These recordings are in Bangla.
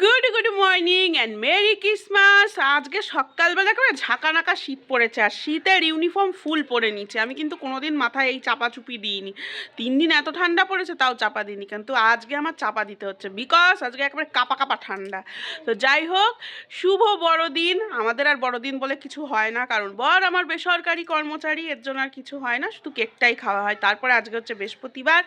Good good morning and merry Christmas আজকে সকালবেলা করে ঝাঁকানাকা শীত পড়েছে আর শীতের ইউনিফর্ম ফুল পরে নিচ্ছে আমি কিন্তু কোনোদিন মাথায় এই চাপা চুপি দিইনি। তিন দিন এত ঠান্ডা পড়েছে, তাও চাপা দিইনি। কিন্তু আজকে আমার চাপা দিতে হচ্ছে বিকজ আজকে একেবারে কাপা কাপা ঠান্ডা। তো যাই হোক, শুভ বড়দিন। আমাদের আর বড়দিন বলে কিছু হয় না, কারণ বর আমার বেসরকারি কর্মচারী, এর জন্য আর কিছু হয় না, শুধু কেকটাই খাওয়া হয়। তারপরে আজকে হচ্ছে বৃহস্পতিবার।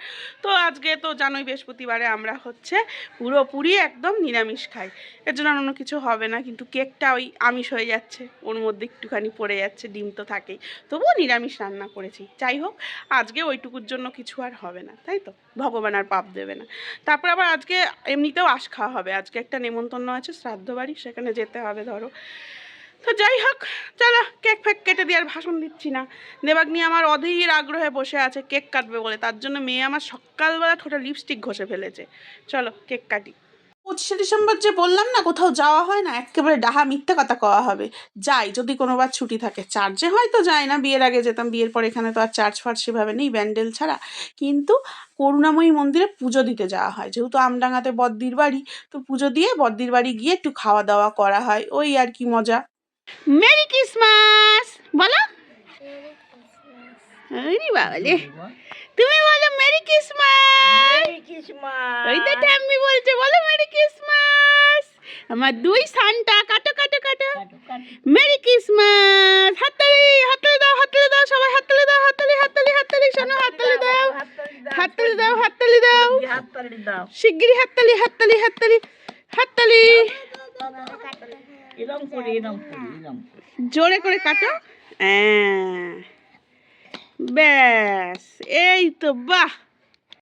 তো আজকে তো জানোই বৃহস্পতিবারে আমরা হচ্ছে পুরোপুরি একদম নিরামিষ খাই। এর জন্য অন্য কিছু হবে না, কিন্তু কেকটা ওই আমিষ হয়ে যাচ্ছে। ওর মধ্যে একটুখানি পড়ে যাচ্ছে, ডিম তো থাকেই। তবুও নিরামিষ রান্না করেছি। যাই হোক, আজকে ওইটুকুর জন্য কিছু আর হবে না, তাই তো? ভগবান আর পাপ দেবে না। তারপর আবার আজকে এমনিতেও আশ খাওয়া হবে। আজকে একটা নেমন্তন্ন আছে, শ্রাদ্ধ বাড়ি, সেখানে যেতে হবে, ধরো। তো যাই হোক, চলো, কেক ফেক কেটে দিয়ে আর ভাষণ দিচ্ছি না। দেবাগ্নি আমার অধীর আগ্রহে বসে আছে, কেক কাটবে বলে। তার জন্য মেয়ে আমার সকালবেলা ঠোঁটা লিপস্টিক ঘষে ফেলেছে। চলো, কেক কাটি। পঁচিশে ডিসেম্বর যে বললাম না, কোথাও যাওয়া হয় না, একেবারে ডাহা মিথ্যে কথা কওয়া হবে। যাই, যদি কোনোবার ছুটি থাকে। চার্জে হয়তো যায় না, বিয়ের আগে যেতাম, বিয়ের পর এখানে তো আর চার্জ ফার্জ সেভাবে নেই, ব্যান্ডেল ছাড়া। কিন্তু করুণাময়ী মন্দিরে পুজো দিতে যাওয়া হয়। যেহেতু আমডাঙ্গাতে বদ্দির বাড়ি, তো পুজো দিয়ে বদ্দির বাড়ি গিয়ে একটু খাওয়া দাওয়া করা হয়। ওই আর কি মজা। Merry Christmas! বলো। তুমি বলো মেরি ক্রিসমাস ওই তো ঠাম্মি বলছে বলো মেরি ক্রিসমাস আমার দুই সানটা কাটো কাটো কাটো। মেরি ক্রিসমাস হাততালি হাততালি দাও হাততালি দাও সবাই হাততালি দাও হাততালি হাততালি হাততালি শোনো হাততালি দাও হাততালি দাও হাততালি দাও হাততালি দাও। শিগগিরই হাততালি হাততালি হাততালি হাততালি। এরম করে এরম করে এরম করে। জোরে করে কাটো। হ্যাঁ। ব্যাস এই তো বাহ।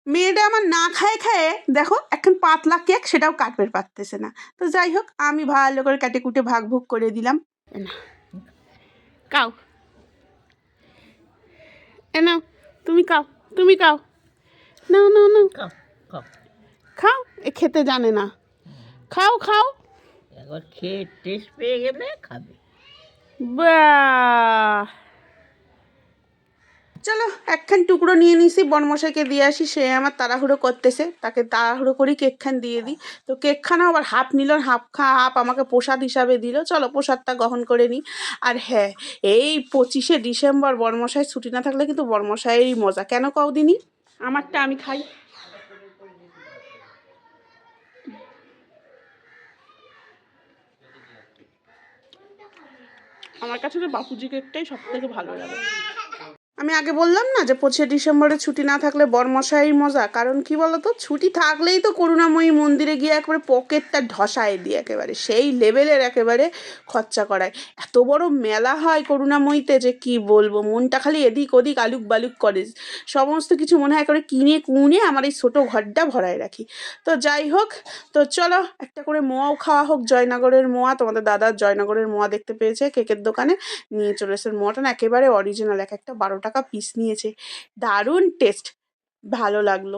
মেয়েটা আমার না খায় খায় দেখো এখন পাতলা কেক সেটাও কাটবে পারতেছে না। তো যাই হোক আমি ভালো করে কাটে কুটে ভাগ ভুগ করে দিলাম। কাও। এ নাও তুমি কাও তুমি কাও। না না না খাও খাও খাও এ খেতে জানে না। খাও খাও। একবার খেয়ে টেস্ট পেয়ে গেলে খাবে। বাহ। চলো, একখান টুকরো নিয়ে নিছি, বনমশাইকে দিয়ে আসি, সে আমার তাড়াহুড়ো করতেছে, তাকে তাড়াহুড়ো করেই কেকখান দিয়ে দিই। তো কেকখানা আবার হাফ নিল, হাফ খা, হাফ আমাকে প্রসাদ হিসাবে দিল, চলো প্রসাদটা গ্রহণ করে নিই। আর হ্যাঁ এই পঁচিশে ডিসেম্বর বর্মশাই ছুটি না থাকলে কিন্তু বনমশাইয়েরই মজা। কেন কদিনই আমারটা আমি খাই। আমার কাছে তো বাপুজি কেকটাই সব থেকে ভালো লাগে। আমি আগে বললাম না যে পঁচিশে ডিসেম্বরে ছুটি না থাকলে বরমশাই মজা। কারণ কি বলতো? ছুটি থাকলেই তো করুণাময়ী মন্দিরে গিয়ে একবারে পকেটটা ঢসায় দিয়ে একেবারে, সেই লেভেলের একেবারে খরচা করায়। এত বড় মেলা হয় করুণাময়ীতে যে কি বলব? মনটা খালি এদিক ওদিক আলুক বালুক করে। সমস্ত কিছু মনে হয় করে কিনে কুনে আমার এই ছোটো ঘরটা ভরায় রাখি। তো যাই হোক, তো চলো একটা করে মোয়াও খাওয়া হোক। জয়নগরের মোয়া, তোমাদের দাদার জয়নগরের মোয়া দেখতে পেয়েছে কেকের দোকানে। নিয়ে চলে এসে মোয়াটা না, একেবারে অরিজিনাল এক একটা বারো টাকা পিস নিয়েছে। দারুণ টেস্ট ভালো লাগল।